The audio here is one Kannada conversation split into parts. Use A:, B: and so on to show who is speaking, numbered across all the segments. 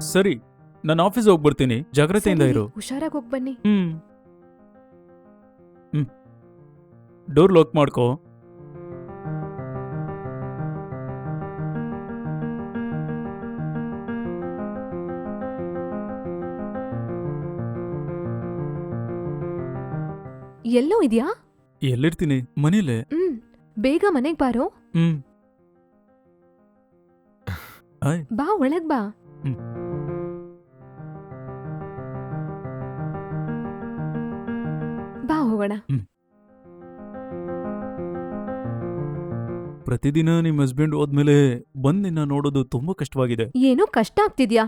A: ಸರಿ ನಾನು ಆಫೀಸ್ ಹೋಗಿ ಬರ್ತೀನಿ. ಜಾಗ್ರತೆಯಿಂದ ಇರು.
B: ಹುಷಾರಾಗಿ ಹೋಗಿ ಬನ್ನಿ.
A: ಹ್ಮ್. ಹ್ಮ್. ಡೋರ್ ಲಾಕ್ ಮಾಡ್ಕೋ.
B: ಎಲ್ಲೋ ಇದ್ಯಾ?
A: ಎಲ್ಲಿರ್ತೀನಿ? ಮನೇಲೆ
B: ಹ್ಮ್. ಬೇಗ ಮನೆಗ್ ಬಾರೋ.
A: ಹ್ಮ್. ಆಯ್
B: ಬಾ ಒಳಗ್ ಬಾ.
A: ಹ್ಮ್.
B: ಹೋಗೋಣ.
A: ಪ್ರತಿದಿನ ನಿಮ್ ಹಸ್ಬೆಂಡ್ ಹೋದ್ಮೇಲೆ ಬಂದ್ ನಿನ್ನ ನೋಡೋದು ತುಂಬಾ ಕಷ್ಟವಾಗಿದೆ.
B: ಏನೋ ಕಷ್ಟ ಆಗ್ತಿದ್ಯಾ?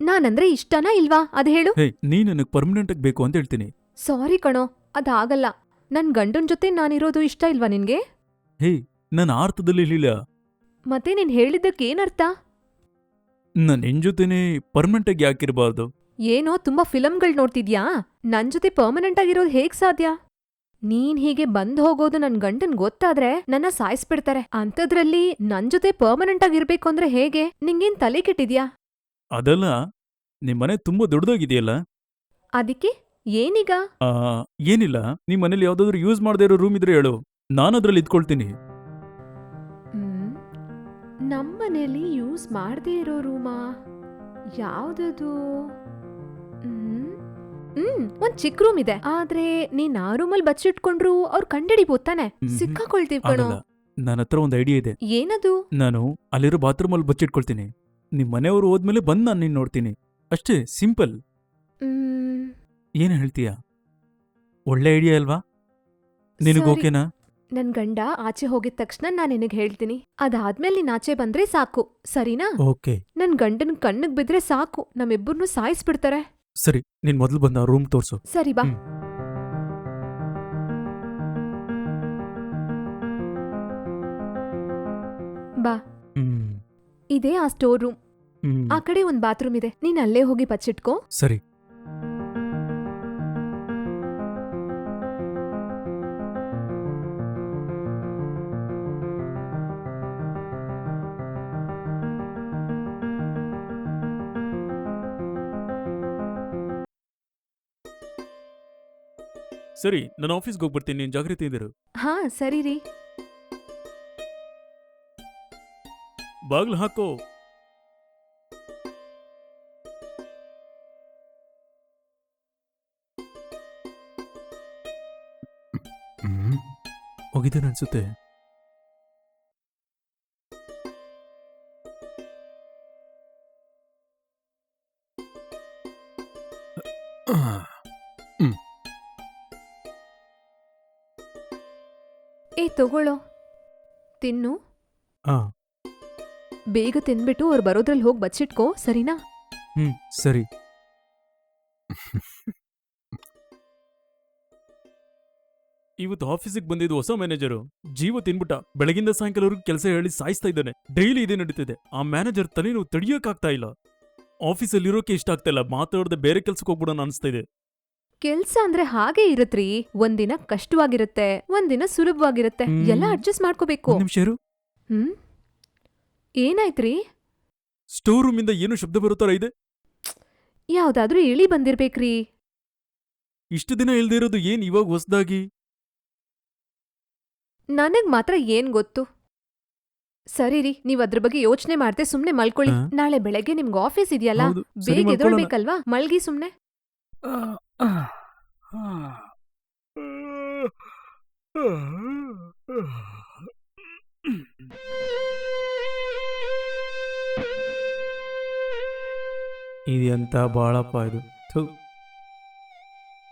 B: ನಾನಂದ್ರೆ ಇಷ್ಟನ ಇಲ್ವಾ? ಅದ್ ಹೇಳು.
A: ಹೇ ನೀ ನನಗ್ ಪರ್ಮನೆಂಟ್ ಆಗಿ ಬೇಕು ಅಂತ ಹೇಳ್ತೀನಿ.
B: ಸಾರಿ ಕಣೋ ಅದಾಗಲ್ಲ. ನನ್ ಗಂಡನ್ ಜೊತೆ ನಾನಿರೋದು ಇಷ್ಟ ಇಲ್ವಾ ನಿನ್ಗೆ?
A: ಹೇ ನಾನು ಆರ್ಥದಲ್ಲಿ ಅರ್ಥದಲ್ಲಿ ಹೇಳಿಲ್ಲ
B: ಮತ್ತೆ ನೀನ್ ಹೇಳಿದ್ದಕ್ಕೆ ಏನರ್ಥ
A: ನಾನು ನಿನ್ ಜೊತೆನೆ ಪರ್ಮನೆಂಟ್ ಆಗಿ ಯಾಕಿರಬಾರ್ದು
B: ಏನೋ ತುಂಬಾ ಫಿಲಂಗಳ್ ನೋಡ್ತಿದ್ಯಾ? ನನ್ ಜೊತೆ ಪರ್ಮನೆಂಟ್ ಆಗಿರೋದು ಹೇಗ್ ಸಾಧ್ಯ? ನೀನ್ ಹೀಗೆ ಬಂದ್ ಹೋಗೋದು ನನ್ ಗಂಡನ್ ಗೊತ್ತಾದ್ರೆ ನನ್ನ ಸಾಯಿಸ್ಬಿಡ್ತಾರೆ. ಅಂಥದ್ರಲ್ಲಿ ನನ್ ಜೊತೆ ಪರ್ಮನೆಂಟ್ ಆಗಿರ್ಬೇಕು ಅಂದ್ರೆ ಹೇಗೆ? ನಿಂಗೇನ್ ತಲೆ ಕೆಟ್ಟಿದ್ಯಾ?
A: ಅದಲ್ಲ ನಿಮ್ಮನೆ ತುಂಬಾ ದೊಡ್ಡದಾಗಿದೆಯಲ್ಲ?
B: ಅದಕ್ಕೆ ಏನೀಗ?
A: ಆ, ಏನಿಲ್ಲ ನಿಮ್ ಮನೇಲಿ ಯಾವ್ದಾದ್ರು ಯೂಸ್ ಮಾಡದೇ ಇರೋ ರೂಮ್ ಇದ್ರೆ ಹೇಳು. ನಾನು ಅದ್ರಲ್ಲಿ ಇದ್ಕೊಳ್ತೀನಿ.
B: ಹ್ಮ್ ನಮ್ಮನೇಲಿ ಯೂಸ್ ಮಾಡದೇ ಇರೋ ರೂಮಾ ಯಾವ್ದದು? ಹ್ಮ್ ಒಂದ್ ಚಿಕ್ಕ ರೂಮ್ ಇದೆ. ಆದ್ರೆ ನೀನ್ ಆ ರೂಮಲ್ಲಿ ಬಚ್ಚಿಟ್ಕೊಂಡ್ರು ಅವ್ರು ಕಂಡಿಡಿಬೋದು ತಾನೆ. ಸಿಕ್ಕಾಕೊಳ್ತೀವಿ ಕಣೋ.
A: ಆಗಲ್ಲ. ನನ್ನ ಹತ್ರ ಒಂದು ಐಡಿಯಾ ಇದೆ.
B: ಏನದು?
A: ನಾನು ಅಲ್ಲಿರೋ ಬಾತ್ರೂಮ್ ಅಲ್ಲಿ ಬಚ್ಚಿಟ್ಕೊಳ್ತೀನಿ. ನಿಮ್ ಮನೆಯವರು ಹೋದ್ಮೇಲೆ ಬಂದ್ ನಾನು ನಿನ್ ನೋಡ್ತೀನಿ. ಅಷ್ಟೇ ಸಿಂಪಲ್
B: ಹ್ಮ್.
A: ಏನ್ ಹೇಳ್ತೀಯಾ? ಒಳ್ಳೆ ಐಡಿಯಾ ಅಲ್ವಾ? ನಿನಗ್
B: ಸರಿ.
A: ಓಕೆನಾ
B: ನನ್ ಗಂಡ ಆಚೆ ಹೋಗಿದ ತಕ್ಷಣ ನಾನ್ ನಿನಗ್ ಹೇಳ್ತೀನಿ. ಅದಾದ್ಮೇಲೆ ನೀನ್ ಆಚೆ ಬಂದ್ರೆ ಸಾಕು. ಸರಿನಾ?
A: ಓಕೆ
B: ನನ್ ಗಂಡನ್ ಕಣ್ಣಿಗ್ ಬಿದ್ರೆ ಸಾಕು. ನಮ್ಮಿಬ್ಬರನ್ನು ಸಾಯಿಸ್ಬಿಡ್ತಾರೆ.
A: ಸರಿ ನೀನ್ ಮೊದಲು ಬಂದ ರೂಮ್ ತೋರ್ಸು.
B: ಸರಿ ಬಾ.
A: ಹ್ಮ್.
B: ಬಾ.
A: ಹ್ಮ್.
B: ಇದೇ ಆ ಸ್ಟೋರ್ ರೂಮ್
A: ಹ್ಮ್.
B: ಆ ಕಡೆ ಒಂದ್ ಬಾತ್ರೂಮ್ ಇದೆ. ನೀನ್ ಅಲ್ಲೇ ಹೋಗಿ ಪಚ್ಚಿಟ್ಕೋ
A: ಸರಿ. ಸರಿ ನಾನು ಆಫೀಸ್ಗೆ ಹೋಗ್ಬಿಡ್ತೀನಿ ನೀನು ಜಾಗೃತಿ ಇದ್ದರು
B: ಹಾ ಸರಿ ರೀ.
A: ಬಾಗ್ಲು ಹಾಕೋ. ಹೋಗಿದ್ದೇನೆ ಅನ್ಸುತ್ತೆ.
B: ಏ ತಗೊಳ್ಳೋ. ತಿನ್ನು.
A: ಹಾ
B: ಬೇಗ ತಿನ್ಬಿಟ್ಟು ಅವ್ರು ಬರೋದ್ರಲ್ಲಿ ಹೋಗಿ ಬಚ್ಚಿಟ್ಕೋ ಸರಿನಾ?
A: ಹ್ಮ್ ಸರಿ. ಇವತ್ತು ಆಫೀಸಿಗೆ ಬಂದಿದ್ದು ಹೊಸ ಮ್ಯಾನೇಜರು ಜೀವ ತಿನ್ಬಿಟ್ಟ. ಬೆಳಗಿಂದ ಸಾಯಂಕಾಲವರೆಗೂ ಕೆಲಸ ಹೇಳಿ ಸಾಯಿಸ್ತಾ ಇದ್ದಾನೆ. ಡೈಲಿ ಇದೇ ನಡೀತಿದೆ. ಆ ಮ್ಯಾನೇಜರ್ ತಲೆನೋವು ತಡಿಯೋಕಾಗ್ತಾ ಇಲ್ಲ. ಆಫೀಸಲ್ಲಿ ಇರೋಕೆ ಇಷ್ಟ ಆಗ್ತಾ ಇಲ್ಲ. ಮಾತಾಡದೆ ಬೇರೆ ಕೆಲ್ಸಕ್ಕೆ ಹೋಗ್ಬಿಡೋಣ ಅನಿಸ್ತಾ ಇದೆ.
B: ಕೆಲ್ಸ ಅಂದ್ರೆ ಹಾಗೆ ಇರತ್ರಿ. ಒಂದಿನ ಕಷ್ಟವಾಗಿರುತ್ತೆ ಒಂದಿನ ಸುಲಭವಾಗಿರುತ್ತೆ.
A: ಹ್ಮ್.
B: ಎಲ್ಲ ಅಡ್ಜಸ್ಟ್ ಮಾಡ್ಕೋಬೇಕು.
A: ಒಂದ್ ನಿಮಿಷ ಇರು.
B: ಹ್ಮ್? ಏನಾಯ್ತ್ರಿ?
A: ಸ್ಟೋರ್ ಇಂದ ಏನು ಶಬ್ದ ಬರೋ ಥರ ಇದೆ?
B: ಯಾವ್ದಾದ್ರೂ ಇಳಿ ಬಂದಿರ್ಬೇಕ್ರಿ.
A: ಇಷ್ಟು ದಿನ ಇಲ್ದೇ ಇರೋದು ಏನ್ ಇವಾಗ ಹೊಸದಾಗಿ?
B: ನನಗ್ ಮಾತ್ರ ಏನ್ ಗೊತ್ತು. ಸರಿ ರೀ ನೀವ್ ಅದ್ರ ಬಗ್ಗೆ ಯೋಚನೆ ಮಾಡ್ದೆ ಸುಮ್ನೆ ಮಲ್ಕೊಳ್ಳಿ.
A: ಹಾ.
B: ನಾಳೆ ಬೆಳಗ್ಗೆ ನಿಮ್ಗೆ ಆಫೀಸ್ ಇದೆಯಲ್ಲ? ಬೇಗ. ಎದೊಳ್ಬೇಕಲ್ವಾ ಮಲ್ಗಿ ಸುಮ್ನೆ.
A: ಇದೆಂತ ಬಾಳಪ್ಪ ಇದು? ಥು.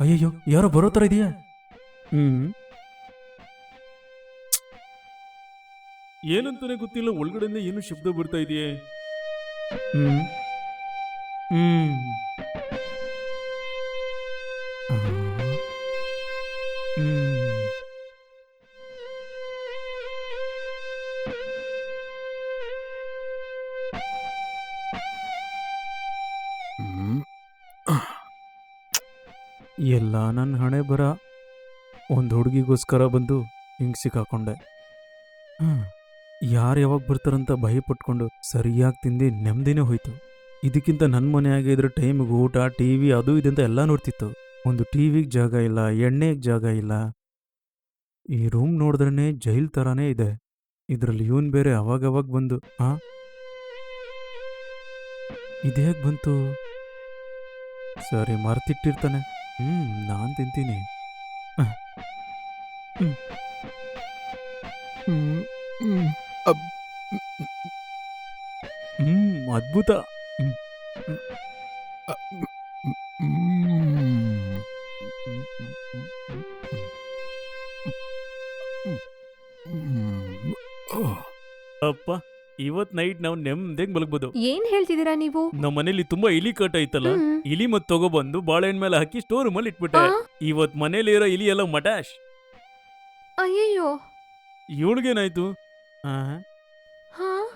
A: ಅಯ್ಯಯ್ಯೋ ಯಾರೋ ಬರೋ ಥರ ಇದೆಯಾ? ಹ್ಮ್. ಏನಂತಾನೆ ಗೊತ್ತಿಲ್ಲ ಒಳಗಡೆಯಿಂದ ಏನು ಶಬ್ದ ಬರ್ತಾ ಇದೆಯೇ? ಹ್ಮ್. ಹ್ಮ್. ಎಲ್ಲ ನನ್ನ ಹಣೆ ಬರ ಒಂದು ಹುಡುಗಿಗೋಸ್ಕರ ಬಂದು ಹಿಂಗೆ ಸಿಕ್ಕಾಕೊಂಡೆ. ಯಾರು ಯಾವಾಗ ಬರ್ತಾರಂತ ಭಯ ಪಟ್ಕೊಂಡು ಸರಿಯಾಗಿ ತಿಂದು ನೆಮ್ಮದಿನೇ ಹೋಯ್ತು. ಇದಕ್ಕಿಂತ ನನ್ನ ಮನೆಯಾಗೆ ಆಗಿದ್ರೆ ಟೈಮಿಗೆ ಊಟ, ಟಿ ವಿ ಅದು ಇದಂತ ಎಲ್ಲ ನೋಡ್ತಿತ್ತು. ಒಂದು ಟಿ ವಿಗೆ ಜಾಗ ಇಲ್ಲ, ಎಣ್ಣೆಗೆ ಜಾಗ ಇಲ್ಲ. ಈ ರೂಮ್ ನೋಡಿದ್ರೇ ಜೈಲ್ ಥರನೇ ಇದೆ. ಇದರಲ್ಲಿ ಇವನ್ ಬೇರೆ ಅವಾಗವಾಗ ಬಂದು ಹಾಂ ಇದು ಹೇಗೆ ಬಂತು? ಸರಿ ಮರ್ತಿಟ್ಟಿರ್ತಾನೆ. ನಾನ್ ತಿಂತೀನಿ ಅಹ್. ಹ್ಮ್. ಇವತ್ ನೈಟ್ ನಾವು ನೆಮ್ಮದಿಗೆ ಮಲಗ್ಬೋದು.
B: ಏನ್ ಹೇಳ್ತಿದ್ದೀರಾ ನೀವು?
A: ನಮ್ಮ ಮನೇಲಿ ತುಂಬಾ ಇಲಿ ಕಟ್ ಐತಲ್ಲ
B: ಹ್ಮ್.
A: ಇಲಿ ಮತ್ ತಗೊಬಂದು ಬಾಳೆಹಣ್ಣು ಮೇಲೆ ಹಾಕಿ ಸ್ಟೋರ್ ರೂಮಲ್ಲಿ ಇಟ್ಬಿಟ್ಟೆ.
B: ಆ?
A: ಇವತ್ ಮನೇಲಿ ಇರೋ ಇಲಿ ಎಲ್ಲ ಮಟಾಶ್.
B: ಅಯ್ಯಯ್ಯೋ.
A: ಇವಳಿಗೇನಾಯ್ತು? ಹಾ
B: ಹಾ?